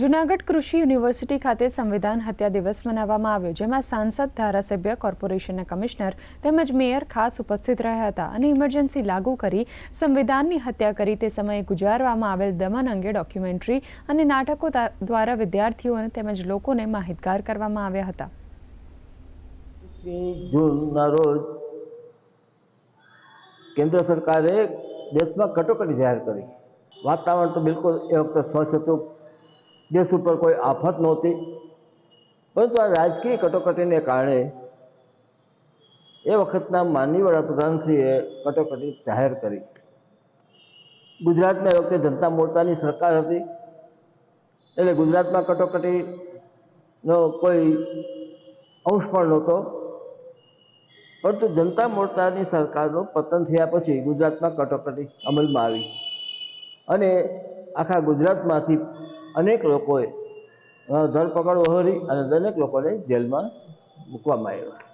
જૂનાગઢ કૃષિ યુનિવર્સિટી ખાતે સંવિધાન હત્યા દિવસ મનાવવામાં આવ્યો, જેમાં સાંસદ, ધારાસભ્ય, કોર્પોરેશનના કમિશનર તેમજ મેયર ખાસ ઉપસ્થિત રહ્યા હતા અને ઇમરજન્સી લાગુ કરી સંવિધાનની હત્યા કરી તે સમયે ગુજારવામાં આવેલ દમન અંગે ડોક્યુમેન્ટરી અને નાટકો દ્વારા વિદ્યાર્થીઓને તેમજ લોકોને માહિતગાર કરવામાં આવ્યા હતા. કેન્દ્ર સરકારે દેશમાં કટોકટી જાહેર કરી. વાતાવરણ તો બિલકુલ એ વખતે સ્વચ્છ હતું. દેશ ઉપર કોઈ આફત નહોતી. પરંતુ આ રાજકીય કટોકટીને કારણે એ વખતના માનનીય વડાપ્રધાનશ્રીએ કટોકટી જાહેર કરી. ગુજરાતમાં એ વખતે જનતા મોરચાની સરકાર હતી. એટલે ગુજરાતમાં કટોકટીનો કોઈ અંશ પણ નહોતો. પરંતુ જનતા મોરચાની સરકારનું પતન થયા પછી ગુજરાતમાં કટોકટી અમલમાં આવી. અને આખા ગુજરાતમાંથી અનેક લોકોએ ધરપકડ વહોરી અને અનેક લોકોને જેલમાં મૂકવામાં આવ્યા.